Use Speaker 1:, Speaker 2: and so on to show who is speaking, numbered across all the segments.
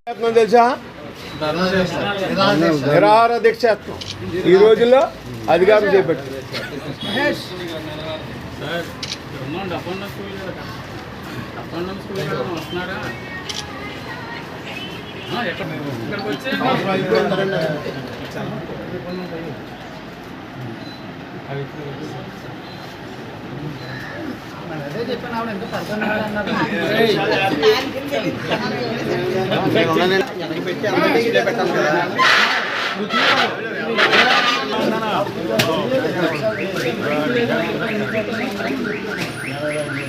Speaker 1: చేస్తున్నాం తెలుసా? నిరాహార దీక్ష ఈ రోజుల్లో అధికారం చేపట్టి
Speaker 2: డబ్బన్న స్కూల్ డబ్బన్న స్కూల్ వస్తున్నాడా ఆ, ఎక్కడ ఇక్కడికి వచ్చి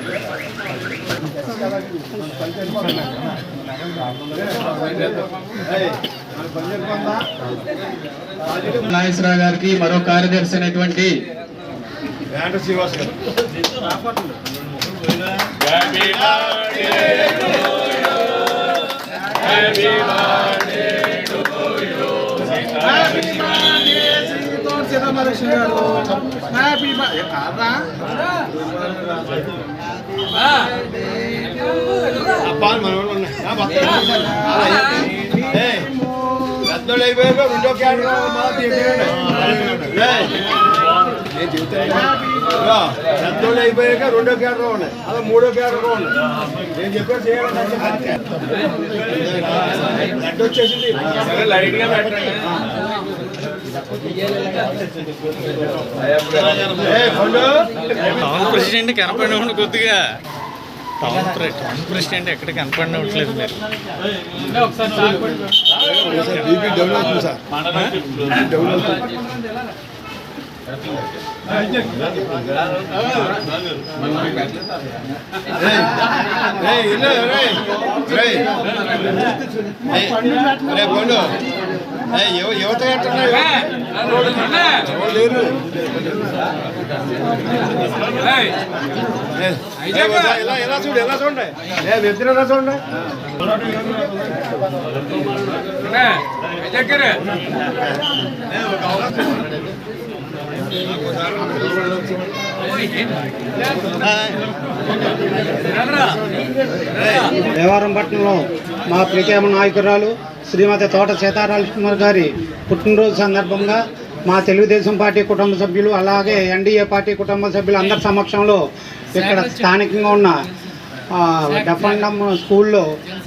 Speaker 3: నాగేశ్వరరావు గారికి మరో కార్యదర్శి అయినటువంటి
Speaker 1: వేంట శ్రీనివాస్ గారు అబ్బా మనవాళ్ళు ఉన్నాయి పెద్దోళ్ళు అయిపోయాక రెండో క్యాడర్ నేను పెద్దోళ్ళు అయిపోయాక రెండో క్యాడర్ ఉన్నాయి అలా మూడో క్యాడర్ ఉన్నాయి నేను చెప్పాను చేయాలని లడ్డు వచ్చేసింది
Speaker 2: టౌన్ ప్రెసిడెంట్ కనపడిన కొద్దిగా టౌన్ టౌన్ ప్రెసిడెంట్ ఎక్కడ కనపడినట్లేదు మీరు
Speaker 1: రే యువత ఇలా ఇలా చూడు ఎలా చూడండి. నిద్ర ఎలా చూడండి?
Speaker 4: దేవారం పట్టణంలో మా ప్రీతమ నాయకురాలు శ్రీమతి తోట సీతారామకుమార్ గారి పుట్టినరోజు సందర్భంగా మా తెలుగుదేశం పార్టీ కుటుంబ సభ్యులు అలాగే ఎన్డీఏ పార్టీ కుటుంబ సభ్యులు అందరి సమక్షంలో ఇక్కడ స్థానికంగా ఉన్న ఆ, స్కూల్లో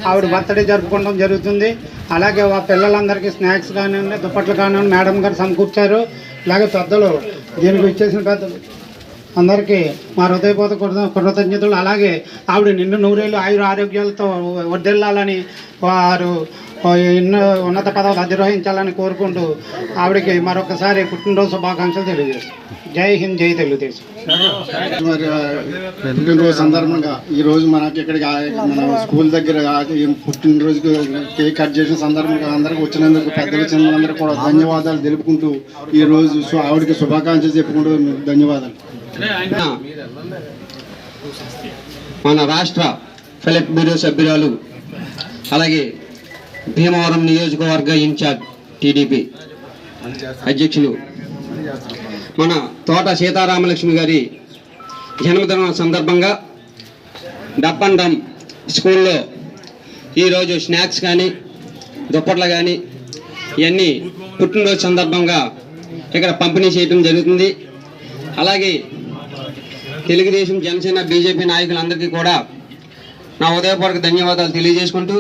Speaker 4: ఆవిడ బర్త్డే జరుపుకోవడం జరుగుతుంది. అలాగే ఆ పిల్లలందరికీ స్నాక్స్ కానివ్వండి దుప్పట్లు కానివ్వండి మేడం గారు సమకూర్చారు. అలాగే పెద్దలు దీనికి ఇచ్చేసిన పెద్దలు అందరికీ మా హృదయపూర్వక కృతజ్ఞతలు. అలాగే ఆవిడ నిండు నూరేళ్ళు ఆయుర ఆరోగ్యాలతో వర్దిల్లాలని వారు ఎన్నో ఉన్నత పదవులు అధిరోహించాలని కోరుకుంటూ ఆవిడకి మరొకసారి పుట్టినరోజు శుభాకాంక్షలు తెలియజేస్తాం. జై హింద్ జై తెలుగుదేశం.
Speaker 5: పుట్టినరోజు సందర్భంగా ఈ రోజు మనకి ఇక్కడికి మన స్కూల్ దగ్గర పుట్టినరోజుకి కేక్ కట్ చేసిన సందర్భంగా అందరికీ వచ్చినందుకు పెద్దలు చిన్నందరూ కూడా ధన్యవాదాలు తెలుపుకుంటూ ఈరోజు ఆవిడకి శుభాకాంక్షలు చెప్పుకుంటూ ధన్యవాదాలు.
Speaker 3: మన రాష్ట్ర ఫిలిప్ బ్యూరో సభ్యురాలు అలాగే భీమవరం నియోజకవర్గ ఇన్ఛార్జ్ టీడీపీ అధ్యక్షులు మన తోట సీతారామలక్ష్మి గారి జన్మదినం సందర్భంగా డప్పండం స్కూల్లో ఈరోజు స్నాక్స్ కానీ దుప్పట్లు కానీ ఇవన్నీ పుట్టినరోజు సందర్భంగా ఇక్కడ పంపిణీ చేయడం జరుగుతుంది. అలాగే తెలుగుదేశం జనసేన బీజేపీ నాయకులందరికీ కూడా నా ఉదయపూర్వక ధన్యవాదాలు తెలియజేసుకుంటూ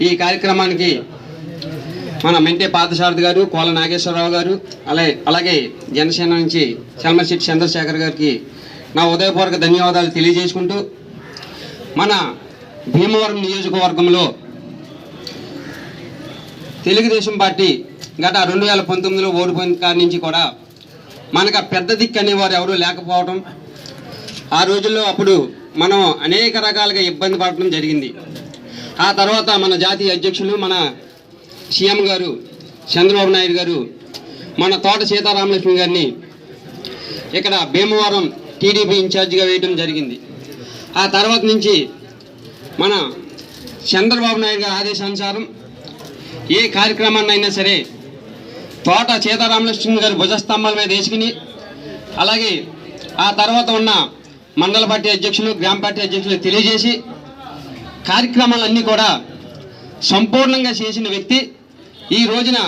Speaker 3: ఈ కార్యక్రమానికి మన మెంటే పార్థసారథి గారు కోల నాగేశ్వరరావు గారు అలాగే అలాగే జనసేన నుంచి చల్మశెట్టి చంద్రశేఖర్ గారికి నా ఉదయపూర్వక ధన్యవాదాలు తెలియజేసుకుంటూ మన భీమవరం నియోజకవర్గంలో తెలుగుదేశం పార్టీ గత రెండు వేల పంతొమ్మిదిలో ఓడిపోయిన కాడి నుంచి కూడా మనకు పెద్ద దిక్కు అనేవారు ఎవరూ లేకపోవడం ఆ రోజుల్లో అప్పుడు మనం అనేక రకాలుగా ఇబ్బంది పడటం జరిగింది. ఆ తర్వాత మన జాతీయ అధ్యక్షులు మన సీఎం గారు చంద్రబాబు నాయుడు గారు మన తోట సీతారామలక్ష్మి గారిని ఇక్కడ భీమవరం టీడీపీ ఇన్ఛార్జిగా వేయడం జరిగింది. ఆ తర్వాత నుంచి మన చంద్రబాబు నాయుడు గారి ఆదేశానుసారం ఏ కార్యక్రమాన్ని అయినా సరే తోట సీతారామలక్ష్మి గారు భుజస్తంభాల మీద వేసుకుని అలాగే ఆ తర్వాత ఉన్న మండల పార్టీ అధ్యక్షులు గ్రామ పార్టీ అధ్యక్షులు తెలియజేసి కార్యక్రమాలన్నీ కూడా సంపూర్ణంగా చేసిన వ్యక్తి. ఈ రోజున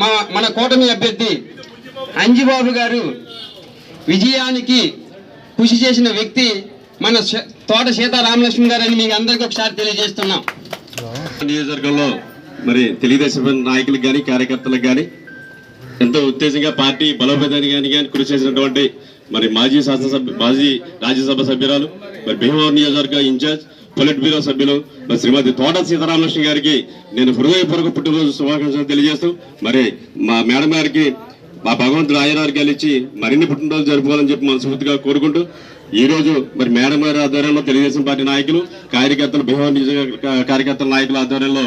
Speaker 3: మా మన కూటమి అభ్యర్థి అంజిబాబు గారు విజయానికి కృషి చేసిన వ్యక్తి మన తోట సీతారామలక్ష్మి గారు అని మీకు అందరికీ ఒకసారి తెలియజేస్తున్నాం.
Speaker 6: నియోజకవర్గంలో మరి తెలుగుదేశం నాయకులకు కానీ కార్యకర్తలకు కానీ ఎంతో ఉత్తేజంగా పార్టీ బలోపేతానికి కానీ కృషి చేసినటువంటి మరి మాజీ శాసనసభ్యు మాజీ రాజ్యసభ సభ్యురాలు మరి భీమవరం నియోజకవర్గ ఇన్ఛార్జ్ పొలిట్ బ్యూరో సభ్యులు మరి శ్రీమతి తోట సీతారామలక్ష్మి గారికి నేను హృదయపూర్వక పుట్టినరోజు శుభాకాంక్షలు తెలియజేస్తూ మరి మా మేడం గారికి మా భగవంతుడు ఆయురారోగ్యాలు ఇచ్చి మరిన్ని పుట్టినరోజు జరుపుకోవాలని చెప్పి మనస్ఫూర్తిగా కోరుకుంటూ ఈ రోజు మరి మేడం గారి ఆధ్వర్యంలో తెలుగుదేశం పార్టీ నాయకులు కార్యకర్తలు భీమవరం నియోజకవర్గ కార్యకర్తల నాయకుల ఆధ్వర్యంలో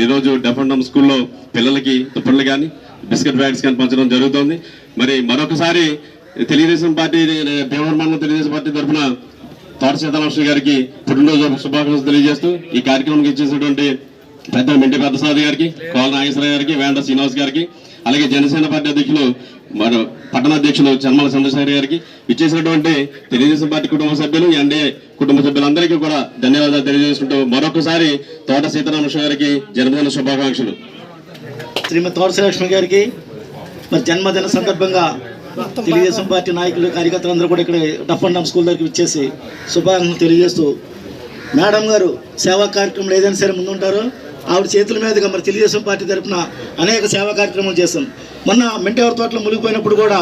Speaker 6: ఈ రోజు డెఫండమ్ స్కూల్లో పిల్లలకి తుప్పళ్ళు కానీ బిస్కెట్ బ్యాగ్స్ కానీ పంచడం జరుగుతోంది. మరి మరొకసారి తెలుగుదేశం పార్టీ భీమవరం మండలం తెలుగుదేశం పార్టీ తరఫున తోట సీతారామకృష్ణ గారికి పుట్టినరోజు శుభాకాంక్షలు తెలియజేస్తూ ఈ కార్యక్రమానికి ఇచ్చేసినటువంటి పెద్ద మింటి పెద్దసాది గారికి కోల నాగేశ్వరరావు గారికి వేండ శ్రీనివాస్ గారికి అలాగే జనసేన పార్టీ అధ్యక్షులు మన పట్టణ అధ్యక్షులు చర్మల చంద్రశేఖర్ గారికి ఇచ్చేసినటువంటి తెలుగుదేశం పార్టీ కుటుంబ సభ్యులు ఎన్డీఏ కుటుంబ సభ్యులందరికీ కూడా ధన్యవాదాలు తెలియజేసుకుంటూ మరొకసారి తోట సీతారామకృష్ణ గారికి జన్మదిన శుభాకాంక్షలు.
Speaker 7: శ్రీమతి తోటశ్రీలక్ష్మి గారికి మరి జన్మదిన సందర్భంగా తెలుగుదేశం పార్టీ నాయకులు కార్యకర్తలందరూ కూడా ఇక్కడ డఫ్ అండ్ డమ్ స్కూల్ దగ్గరికి ఇచ్చేసి శుభాకాంక్షలు తెలియజేస్తూ మేడం గారు సేవా కార్యక్రమాలు ఏదైనా సరే ముందుంటారో. ఆవిడ చేతుల మీదుగా మరి తెలుగుదేశం పార్టీ తరఫున అనేక సేవా కార్యక్రమాలు చేస్తాం. మొన్న మెంటేవర్ తోటలో మునిగిపోయినప్పుడు కూడా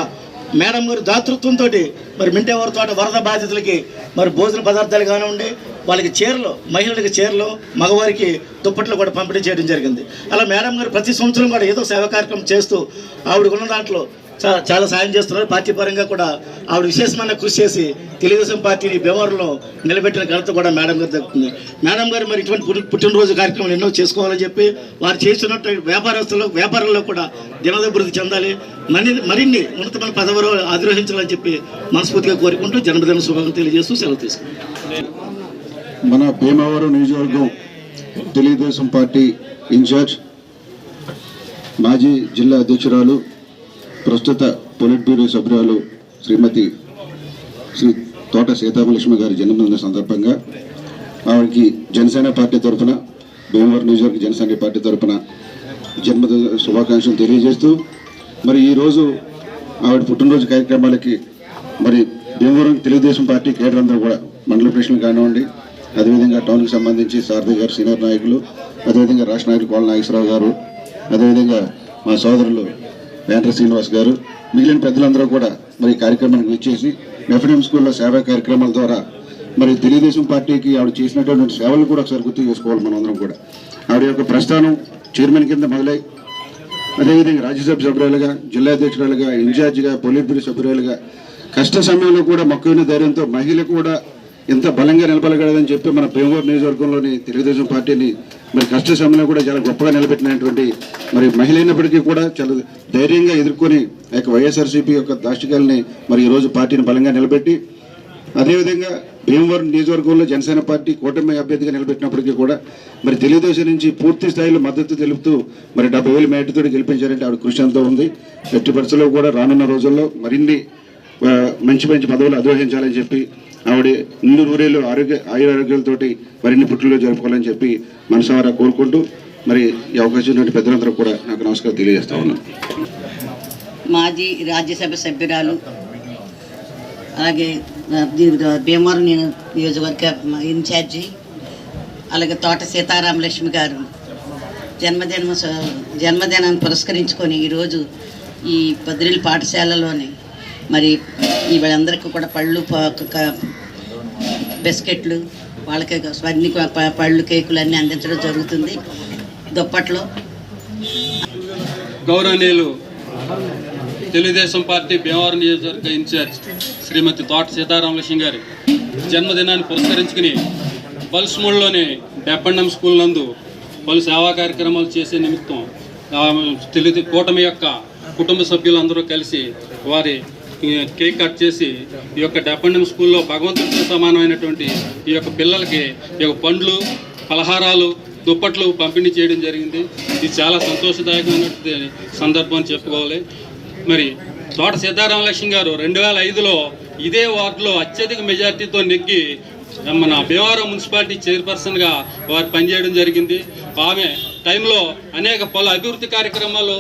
Speaker 7: మేడం గారు దాతృత్వంతో మరి మింటేవర్ తోట వరద బాధితులకి మరి భోజన పదార్థాలు కానివ్వండి వాళ్ళకి చీరలు మహిళలకి చీరలు మగవారికి దుప్పట్లు కూడా పంపిణీ చేయడం జరిగింది. అలా మేడం గారు ప్రతి సంవత్సరం కూడా ఏదో సేవా కార్యక్రమం చేస్తూ ఆవిడ ఉన్న దాంట్లో చాలా సాయం చేస్తున్నారు. పార్టీ పరంగా కూడా ఆవిడ విశేషమైన కృషి చేసి తెలుగుదేశం పార్టీని భీమవరంలో నిలబెట్టిన ఘనత కూడా మేడం గారు దక్కుతుంది మేడం గారు మరి ఇటువంటి పుట్టి- పుట్టినరోజు కార్యక్రమాలు ఎన్నో చేసుకోవాలని చెప్పి వారు చేస్తున్నట్టు వ్యాపారస్తులు వ్యాపారంలో కూడా దినదభివృద్ధి చెందాలి. మరి మరిన్ని ఉన్నతమైన పదవులు అధిరోహించాలని చెప్పి మనస్ఫూర్తిగా కోరుకుంటూ జన్మదిన శుభాకాంక్షలు తెలియజేస్తూ సెలవు తీసుకుంటాం
Speaker 8: మన భీమవరం నియోజకవర్గం తెలుగుదేశం పార్టీ ఇన్ఛార్జ్ మాజీ జిల్లా అధ్యక్షురాలు ప్రస్తుత పొలిట్ బ్యూరో సభ్యురాలు శ్రీమతి శ్రీ తోట సీతామలక్ష్మి గారి జన్మదిన సందర్భంగా ఆవిడకి జనసేన పార్టీ తరఫున భీమవరం నియోజకవర్గ జనసేన పార్టీ తరఫున జన్మదిన శుభాకాంక్షలు తెలియజేస్తూ మరి ఈరోజు ఆవిడ పుట్టినరోజు కార్యక్రమాలకి మరి భీమవరం తెలుగుదేశం పార్టీ కేడర్ అందరూ కూడా మండల ప్రెసిడెంట్ కానివ్వండి అదేవిధంగా టౌన్కి సంబంధించి సారథి గారు సీనియర్ నాయకులు అదేవిధంగా రాష్ట్ర నాయకులు కోళ్ళ నాగేశ్వరరావు గారు అదేవిధంగా మా సోదరులు వేంద్ర శ్రీనివాస్ గారు మిగిలిన పెద్దలందరూ కూడా మరి కార్యక్రమానికి వచ్చేసి ఎఫ్ఎం స్కూల్లో సేవా కార్యక్రమాల ద్వారా మరి తెలుగుదేశం పార్టీకి ఆవిడ చేసినటువంటి సేవలు కూడా ఒకసారి గుర్తు చేసుకోవాలి మనందరం కూడా. ఆవిడ యొక్క ప్రస్థానం చైర్మన్ కింద మొదలై అదేవిధంగా రాజ్యసభ సభ్యురాలుగా జిల్లా అధ్యక్షురాలుగా ఇన్ఛార్జిగా పోలిట్ బ్యూరో సభ్యురాలుగా కష్ట సమయంలో కూడా మక్కువైన ధైర్యంతో మహిళ కూడా ఇంత బలంగా నిలబడగలదని చెప్పి మన భీమవరం నియోజకవర్గంలోని తెలుగుదేశం పార్టీని మరి కష్ట సమయంలో కూడా చాలా గొప్పగా నిలబెట్టినటువంటి మరి మహిళ అయినప్పటికీ కూడా చాలా ధైర్యంగా ఎదుర్కొని ఆ యొక్క వైఎస్ఆర్సీపీ యొక్క దాష్టికాలని మరి ఈరోజు పార్టీని బలంగా నిలబెట్టి అదేవిధంగా భీమవరం నియోజకవర్గంలో జనసేన పార్టీ కూటమి అభ్యర్థిగా నిలబెట్టినప్పటికీ కూడా మరి తెలుగుదేశం నుంచి పూర్తి స్థాయిలో మద్దతు తెలుపుతూ మరి డెబ్బై వేల మేటతో గెలిపించారంటే ఆవిడ కృషి ఉంది. ఎట్టి పరిస్థితుల్లో కూడా రానున్న రోజుల్లో మరిన్ని మంచి మంచి పదవులు అధిరోహించాలని చెప్పి ఆవిడ ఇల్లు ఊరేళ్ళు ఆరోగ్య ఆయురారోగ్యాలతోటి మరిన్ని పుట్టినరోజు జరుపుకోవాలని చెప్పి మనసారా కోరుకుంటూ మరి ఈ అవకాశం ఉన్నటువంటి పెద్దలందరూ కూడా నాకు నమస్కారం తెలియజేస్తా ఉన్నాను
Speaker 9: మాజీ రాజ్యసభ సభ్యురాలు అలాగే భీమవరం నేను నియోజకవర్గ ఇన్ఛార్జి అలాగే తోట సీతారామలక్ష్మి గారు జన్మదిన జన్మదినాన్ని పురస్కరించుకొని ఈరోజు ఈ పదిరిల పాఠశాలలోని మరి ఈ వీళ్ళందరికీ కూడా పళ్ళు బిస్కెట్లు వాళ్ళకే అన్ని ప- పళ్ళు కేకులు అన్నీ అందించడం జరుగుతుంది దుప్పట్లో.
Speaker 10: గౌరవనీయులు తెలుగుదేశం పార్టీ భీమవరం నియోజకవర్గ ఇన్ఛార్జ్ శ్రీమతి తోట సీతారామలక్ష్మి గారి జన్మదినాన్ని పురస్కరించుకుని బల్స్మూడ్లోని డెప్పండం స్కూల్ నందు పలు సేవా కార్యక్రమాలు చేసే నిమిత్తం తెలుగు కూటమి యొక్క కుటుంబ సభ్యులందరూ కలిసి వారి కేక్ కట్ చేసి ఈ యొక్క డెప్పండం స్కూల్లో భగవంతుడితో సమానమైనటువంటి ఈ యొక్క పిల్లలకి ఈ యొక్క పండ్లు పలహారాలు దుప్పట్లు పంపిణీ చేయడం జరిగింది. ఇది చాలా సంతోషదాయకమైనటువంటి సందర్భం చెప్పుకోవాలి. మరి తోట సీతారామలక్ష్మి గారు రెండు వేల ఐదులో ఇదే వార్డులో అత్యధిక మెజార్టీతో నెగ్గి మన భీమవరం మున్సిపాలిటీ చైర్పర్సన్గా వారు పనిచేయడం జరిగింది. ఆమె టైంలో అనేక పలు అభివృద్ధి కార్యక్రమాలు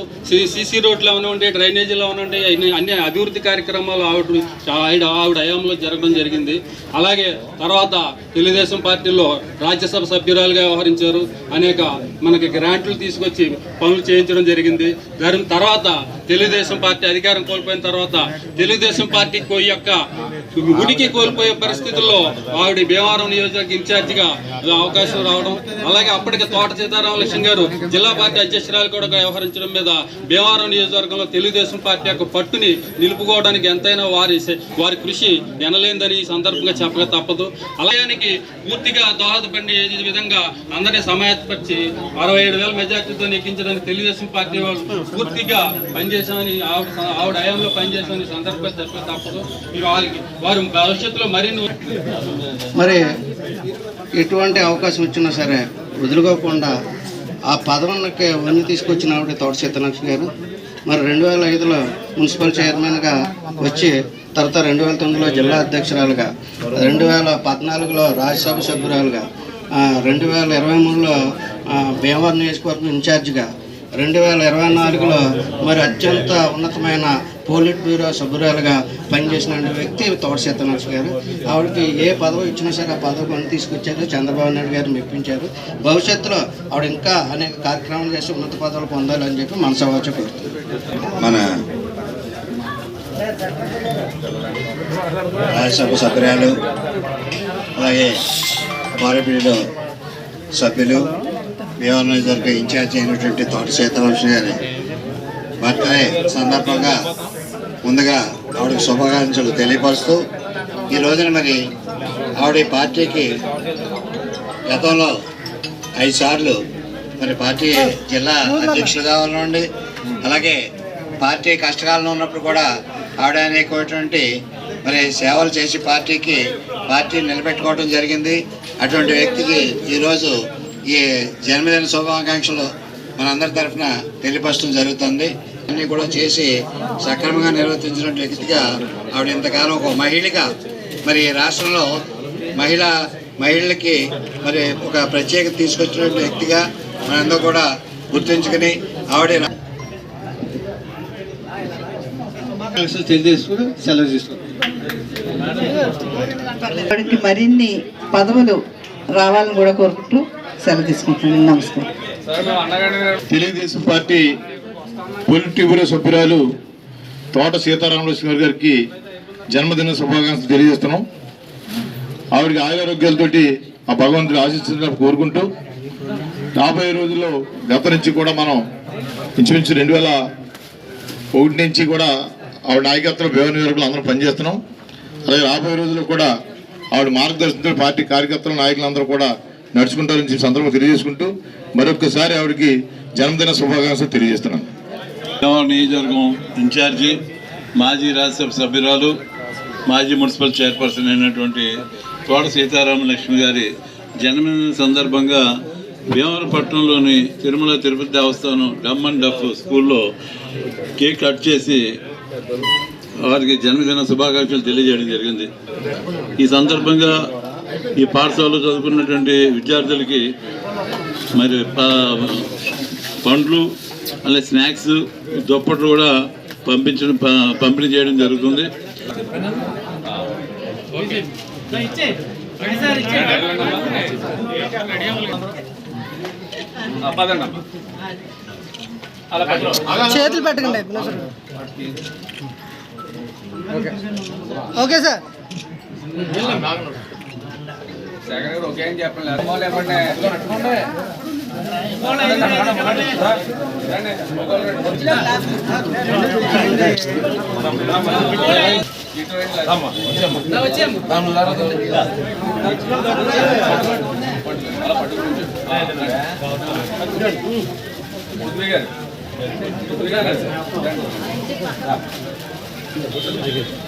Speaker 10: సీసీ రోడ్లు అవనండి డ్రైనేజీలు అవనండి అన్ని అన్ని అభివృద్ధి కార్యక్రమాలు ఆవిడ ఆవిడ ఆవిడ హయాంలో జరగడం జరిగింది. అలాగే తర్వాత తెలుగుదేశం పార్టీలో రాజ్యసభ సభ్యురాలుగా వ్యవహరించారు. అనేక మనకి గ్రాంట్లు తీసుకొచ్చి పనులు చేయించడం జరిగింది. దాని తర్వాత తెలుగుదేశం పార్టీ అధికారం కోల్పోయిన తర్వాత తెలుగుదేశం పార్టీ కో- యొక్క ఉనికి కోల్పోయే పరిస్థితుల్లో ఆవిడ భీమవరం నియోజకవర్గ ఇన్ఛార్జిగా అవకాశం రావడం. అలాగే అప్పటికి తోట సీతారామ లక్ష్మి గారు జిల్లా పార్టీ అధ్యక్షురాలు కూడా వ్యవహరించడం మీద భీమవరం నియోజకవర్గంలో తెలుగుదేశం పార్టీ యొక్క పట్టుని నిలుపుకోవడానికి ఎంతైనా వారి వారి కృషి ఎనలేందని ఈ సందర్భంగా చెప్పక తప్పదు. అలాయానికి పూర్తిగా దోహదపడి ఈ విధంగా అందరినీ సమాయత్తపరిచి అరవై ఏడు వేల మెజార్టీతో ఎక్కించడానికి తెలుగుదేశం పార్టీ వాళ్ళు పూర్తిగా పనిచేశామని ఆవిడ ఆవిడ హయాంలో పనిచేశామని సందర్భంగా చెప్పక తప్పదు. వారికి వారు భవిష్యత్తులో మరిన్ని
Speaker 11: మరి ఎటువంటి అవకాశం ఇచ్చినా సరే వదులుకోకుండా ఆ పదవులకి వన్ని తీసుకొచ్చిన ఆవిడ తోట సీతలక్ష్మి గారు. మరి రెండు వేల ఐదులో మున్సిపల్ చైర్మన్గా వచ్చి తర్వాత రెండు వేల తొమ్మిదిలో జిల్లా అధ్యక్షురాలుగా రెండు వేల పద్నాలుగులో రాజ్యసభ సభ్యురాలుగా రెండు వేల ఇరవై మూడులో భీమవరం నియోజకవర్గం ఇన్ఛార్జిగా రెండు వేల ఇరవై నాలుగులో మరి అత్యంత ఉన్నతమైన పోలిట్ బ్యూరో సభ్యురాలుగా పనిచేసిన వ్యక్తి తోట సీతలక్ష్మి గారు. ఆవిడకి ఏ పదవి ఇచ్చినా సరే ఆ పదవి కొని తీసుకొచ్చారు. చంద్రబాబు నాయుడు గారు మెప్పించారు. భవిష్యత్తులో ఆవిడ ఇంకా అనేక కార్యక్రమాలు చేసి ఉన్నత పదవులు పొందాలని చెప్పి మనసవాచ కోరుతుంది
Speaker 12: మన రాజ్యసభ సభ్యురాలు అలాగే పార్లమెంటు సభ్యులు భీమవరం నియోజకవర్గ ఇన్ఛార్జ్ అయినటువంటి తోట సీతారామకృష్ణ గారి బర్త్డే సందర్భంగా ముందుగా ఆవిడకి శుభాకాంక్షలు తెలియపరుస్తూ ఈ రోజున మరి ఆవిడ ఈ పార్టీకి గతంలో ఐదు సార్లు మరి పార్టీ జిల్లా అధ్యక్షులుగా ఉండి అలాగే పార్టీ కష్టకాలంలో ఉన్నప్పుడు కూడా ఆవిడ అనేకటువంటి మరి సేవలు చేసి పార్టీకి పార్టీ నిలబెట్టుకోవడం జరిగింది. అటువంటి వ్యక్తికి ఈరోజు ఈ జన్మదిన శుభాకాంక్షలు మనందరి తరఫున తెలియపరచడం జరుగుతుంది. అన్నీ కూడా చేసి సక్రమంగా నిర్వర్తించిన వ్యక్తిగా ఆవిడ ఇంతకాలం ఒక మహిళగా మరి రాష్ట్రంలో మహిళ మహిళలకి మరి ఒక ప్రత్యేకత తీసుకొచ్చిన వ్యక్తిగా మనందరూ కూడా గుర్తుంచుకుని ఆవిడ
Speaker 9: మరిన్ని పదవులు రావాలని కూడా కోరుకుంటూ సెలవు తీసుకుంటున్నాను. నమస్కారం.
Speaker 12: తెలుగుదేశం పార్టీ పొలిట్ బ్యూరో సభ్యురాలు తోట సీతారామలక్ష్మి గారికి జన్మదిన శుభాకాంక్షలు తెలియజేస్తున్నాం. ఆవిడకి ఆయురారోగ్యాలతోటి ఆ భగవంతుడు ఆశిస్తున్న కోరుకుంటూ రాబోయే రోజుల్లో గత నుంచి కూడా మనం ఇంచుమించు రెండు వేల ఒకటి నుంచి కూడా ఆవిడ నాయకత్వం భీమ నియోజకవర్గంలో అందరం పనిచేస్తున్నాం. అలాగే రాబోయే రోజుల్లో కూడా ఆవిడ మార్గదర్శనంతో పార్టీ కార్యకర్తలు నాయకులందరూ కూడా నడుచుకుంటారని చెప్పి సందర్భంగా తెలియజేసుకుంటూ మరొకసారి ఆవిడకి జన్మదిన శుభాకాంక్షలు తెలియజేస్తున్నాను.
Speaker 13: నియోజకవర్గం ఇన్ఛార్జి మాజీ రాజ్యసభ సభ్యురాలు మాజీ మున్సిపల్ చైర్పర్సన్ అయినటువంటి తోట సీతారామ లక్ష్మి గారి జన్మదిన సందర్భంగా భీమవరపట్నంలోని తిరుమల తిరుపతి దేవస్థానం డమ్ అండ్ డఫ్ స్కూల్లో కేక్ కట్ చేసి వారికి జన్మదిన శుభాకాంక్షలు తెలియజేయడం జరిగింది. ఈ సందర్భంగా ఈ పాఠశాలలో చదువుకున్నటువంటి విద్యార్థులకి మరి పండ్లు అలాగే స్నాక్స్ దుప్పట్లు కూడా పంపించడం ప- పంపిణీ చేయడం జరుగుతుంది.
Speaker 4: చేతులు పెట్టకండి ఓకే సార్.
Speaker 2: జగన్ కూడా ఒకేం చెప్పండి గారు